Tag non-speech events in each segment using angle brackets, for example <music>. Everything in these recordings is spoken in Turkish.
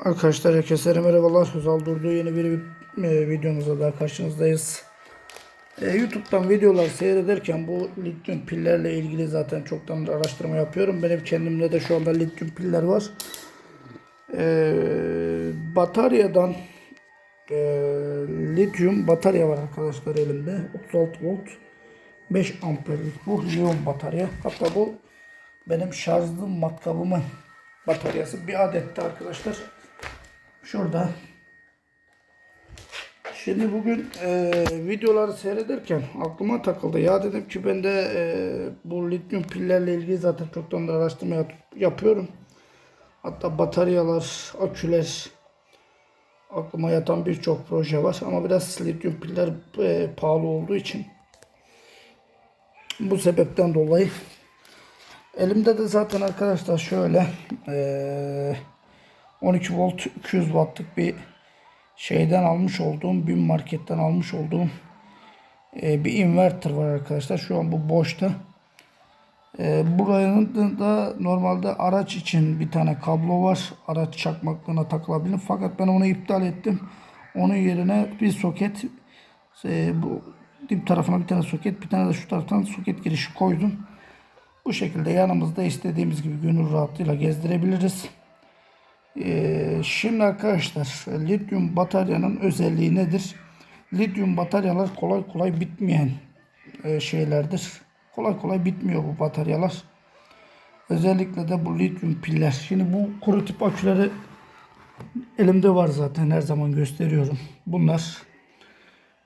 Arkadaşlar herkese merhabalar. Özal Durdu yeni bir e, videomuzda daha karşınızdayız. E, YouTube'dan videolar seyrederken bu lityum pillerle ilgili zaten çoktan araştırma yapıyorum. Benim kendimde de şu anda lityum piller var. E, bataryadan e, lityum batarya var arkadaşlar elimde. 36 volt 5 amperlik bu liyon batarya. Hatta bu benim şarjlı matkabımın bataryası bir adette arkadaşlar. Şurada. Şimdi bugün e, videoları seyrederken aklıma takıldı. Ya dedim ki ben de e, bu lityum pillerle ilgili zaten çoktan da araştırma yap- yapıyorum. Hatta bataryalar, aküler aklıma yatan birçok proje var. Ama biraz lityum piller e, pahalı olduğu için bu sebepten dolayı elimde de zaten arkadaşlar şöyle e, 12 volt 200 wattlık bir şeyden almış olduğum bir marketten almış olduğum e, bir inverter var arkadaşlar. Şu an bu boşta. E, buranın da normalde araç için bir tane kablo var. Araç çakmaklığına takılabilir. Fakat ben onu iptal ettim. Onun yerine bir soket e, bu dip tarafına bir tane soket bir tane de şu taraftan soket girişi koydum. Bu şekilde yanımızda istediğimiz gibi gönül rahatlığıyla gezdirebiliriz. Ee, şimdi arkadaşlar lityum bataryanın özelliği nedir? Lityum bataryalar kolay kolay bitmeyen e, şeylerdir. Kolay kolay bitmiyor bu bataryalar. Özellikle de bu lityum piller. Şimdi bu kuru tip aküleri elimde var zaten her zaman gösteriyorum. Bunlar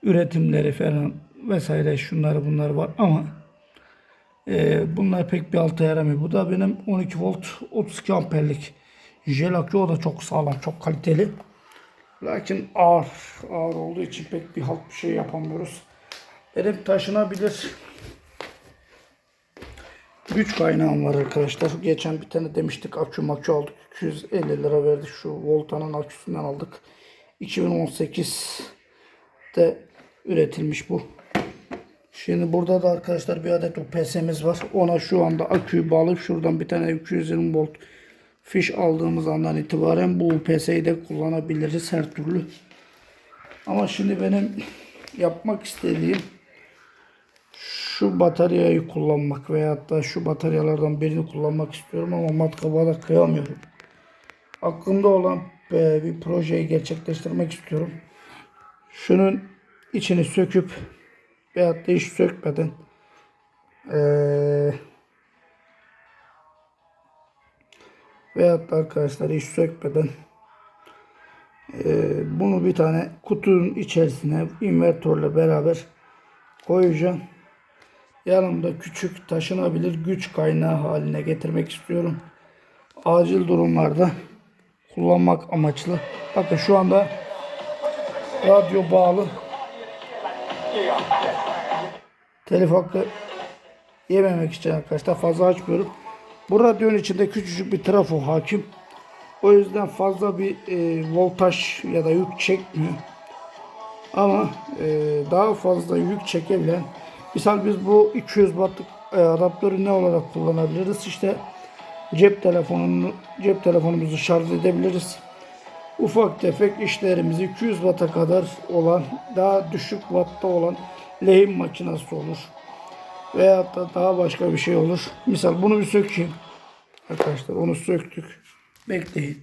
üretimleri falan vesaire şunları bunlar var ama e, bunlar pek bir alta yaramıyor. Bu da benim 12 volt 32 amperlik jel akü o da çok sağlam, çok kaliteli. Lakin ağır, ağır olduğu için pek bir halt bir şey yapamıyoruz. Benim taşınabilir güç kaynağım var arkadaşlar. Geçen bir tane demiştik akü makü aldık. 250 lira verdik. Şu Volta'nın aküsünden aldık. 2018'de üretilmiş bu. Şimdi burada da arkadaşlar bir adet UPS'miz var. Ona şu anda aküyü bağlayıp şuradan bir tane 220 volt fiş aldığımız andan itibaren bu UPS'yi de kullanabiliriz her türlü. Ama şimdi benim yapmak istediğim şu bataryayı kullanmak veyahut da şu bataryalardan birini kullanmak istiyorum ama matkaba da kıyamıyorum. Aklımda olan bir projeyi gerçekleştirmek istiyorum. Şunun içini söküp veyahut da hiç sökmeden eee veyahut da arkadaşlar hiç sökmeden eee, bunu bir tane kutunun içerisine invertörle beraber koyacağım. Yanımda küçük taşınabilir güç kaynağı haline getirmek istiyorum. Acil durumlarda kullanmak amaçlı. Bakın şu anda radyo bağlı. Telif yememek için arkadaşlar fazla açmıyorum. Bu radyonun içinde küçücük bir trafo hakim. O yüzden fazla bir e, voltaj ya da yük çekmiyor. Ama e, daha fazla yük çekebilen misal biz bu 200 wattlık e, adaptörü ne olarak kullanabiliriz? İşte cep telefonunu cep telefonumuzu şarj edebiliriz. Ufak tefek işlerimizi 200 watt'a kadar olan daha düşük wattta olan lehim makinesi olur. Veyahut da daha başka bir şey olur. Misal bunu bir sökeyim. Arkadaşlar onu söktük. Bekleyin.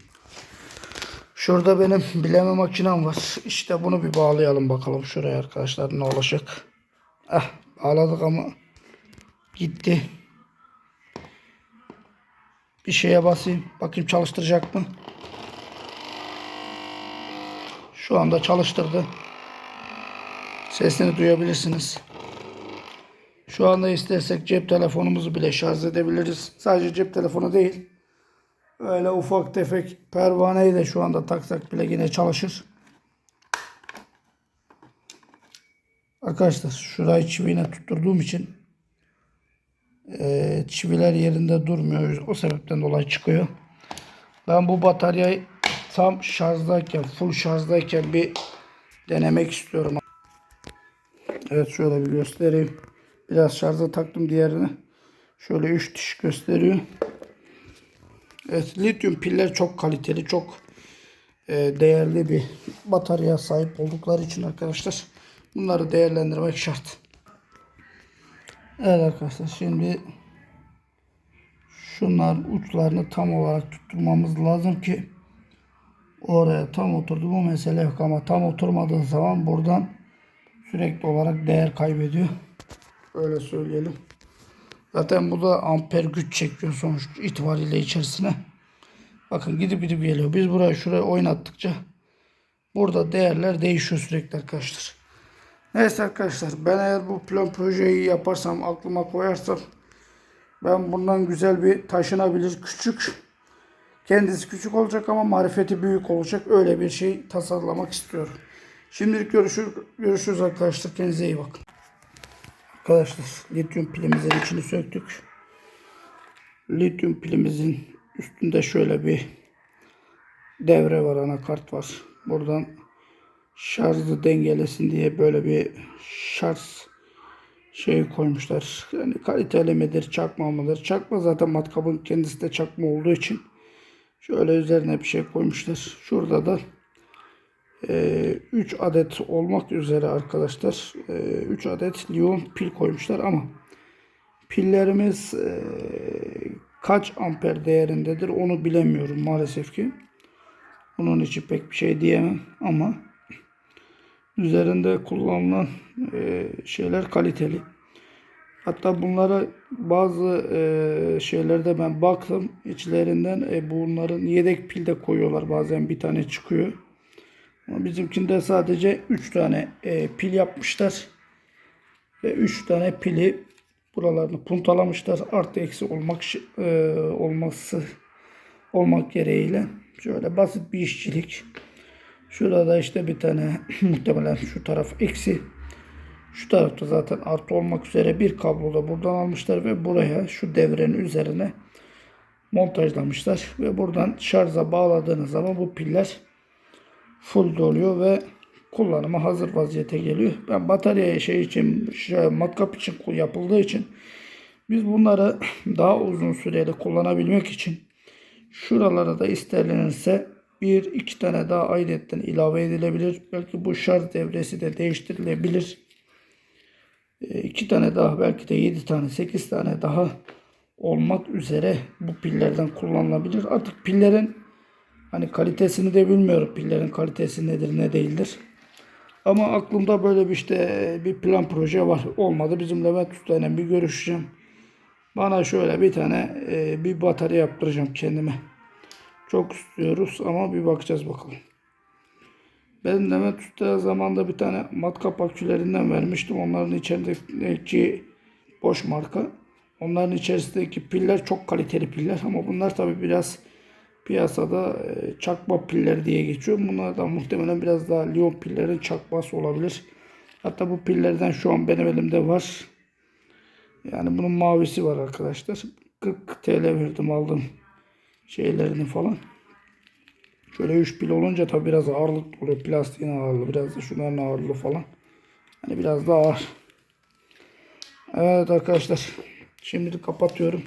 Şurada benim bileme makinem var. İşte bunu bir bağlayalım bakalım şuraya arkadaşlar ne olacak. Ah bağladık ama gitti. Bir şeye basayım. Bakayım çalıştıracak mı? Şu anda çalıştırdı. Sesini duyabilirsiniz. Şu anda istersek cep telefonumuzu bile şarj edebiliriz. Sadece cep telefonu değil. Öyle ufak tefek pervaneyi de şu anda taksak bile yine çalışır. Arkadaşlar şurayı çiviyle tutturduğum için eee, çiviler yerinde durmuyor. O sebepten dolayı çıkıyor. Ben bu bataryayı tam şarjdayken, full şarjdayken bir denemek istiyorum. Evet şöyle bir göstereyim. Biraz şarja taktım diğerini. Şöyle 3 diş gösteriyor. Evet lityum piller çok kaliteli, çok e, değerli bir bataryaya sahip oldukları için arkadaşlar bunları değerlendirmek şart. Evet arkadaşlar şimdi şunlar uçlarını tam olarak tutturmamız lazım ki oraya tam oturdu bu mesele yok ama tam oturmadığı zaman buradan sürekli olarak değer kaybediyor. Öyle söyleyelim. Zaten bu da amper güç çekiyor sonuç itibariyle içerisine. Bakın gidip gidip geliyor. Biz burayı şuraya oynattıkça burada değerler değişiyor sürekli arkadaşlar. Neyse arkadaşlar ben eğer bu plan projeyi yaparsam aklıma koyarsam ben bundan güzel bir taşınabilir küçük kendisi küçük olacak ama marifeti büyük olacak öyle bir şey tasarlamak istiyorum. Şimdilik görüşürüz, görüşürüz arkadaşlar. Kendinize iyi bakın. Arkadaşlar lityum pilimizin içini söktük. Lityum pilimizin üstünde şöyle bir devre var, anakart var. Buradan şarjı dengelesin diye böyle bir şarj şeyi koymuşlar. Yani kaliteli midir, çakma mıdır? Çakma zaten matkabın kendisi de çakma olduğu için şöyle üzerine bir şey koymuşlar. Şurada da 3 adet olmak üzere arkadaşlar 3 adet liyon pil koymuşlar ama pillerimiz e, kaç amper değerindedir onu bilemiyorum maalesef ki. Bunun için pek bir şey diyemem ama üzerinde kullanılan şeyler kaliteli. Hatta bunlara bazı e, şeylerde ben baktım. içlerinden e, bunların yedek pil de koyuyorlar. Bazen bir tane çıkıyor. Ama bizimkinde sadece 3 tane e, pil yapmışlar. Ve 3 tane pili buralarını puntalamışlar. Artı eksi olmak e, olması olmak gereğiyle. Şöyle basit bir işçilik. Şurada işte bir tane <clears throat> muhtemelen şu taraf eksi. Şu tarafta zaten artı olmak üzere bir kablo da buradan almışlar ve buraya şu devrenin üzerine montajlamışlar. Ve buradan şarja bağladığınız zaman bu piller full doluyor ve kullanıma hazır vaziyete geliyor. Ben bataryaya şey için şey, matkap için yapıldığı için biz bunları daha uzun süreli kullanabilmek için şuralara da istenirse bir iki tane daha ayrıyetten ilave edilebilir. Belki bu şarj devresi de değiştirilebilir. E, iki tane daha belki de yedi tane sekiz tane daha olmak üzere bu pillerden kullanılabilir. Artık pillerin hani kalitesini de bilmiyorum. Pillerin kalitesi nedir ne değildir. Ama aklımda böyle bir işte bir plan proje var. Olmadı bizim Levent Usta'yla bir görüşeceğim. Bana şöyle bir tane e, bir batarya yaptıracağım kendime. Çok istiyoruz ama bir bakacağız bakalım. Ben Levent Usta'ya zamanda bir tane matkap akülerinden vermiştim. Onların içerisindeki boş marka. Onların içerisindeki piller çok kaliteli piller ama bunlar tabi biraz piyasada e, çakma piller diye geçiyor. Bunlar da muhtemelen biraz daha Lyon pillerin çakması olabilir. Hatta bu pillerden şu an benim elimde var. Yani bunun mavisi var arkadaşlar. 40 TL verdim aldım şeylerini falan. Şöyle 3 pil olunca tabi biraz ağırlık oluyor. Plastiğin ağırlığı biraz da şunların ağırlığı falan. Hani biraz daha ağır. Evet arkadaşlar. Şimdi kapatıyorum.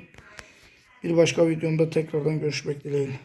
Bir başka videomda tekrardan görüşmek dileğiyle.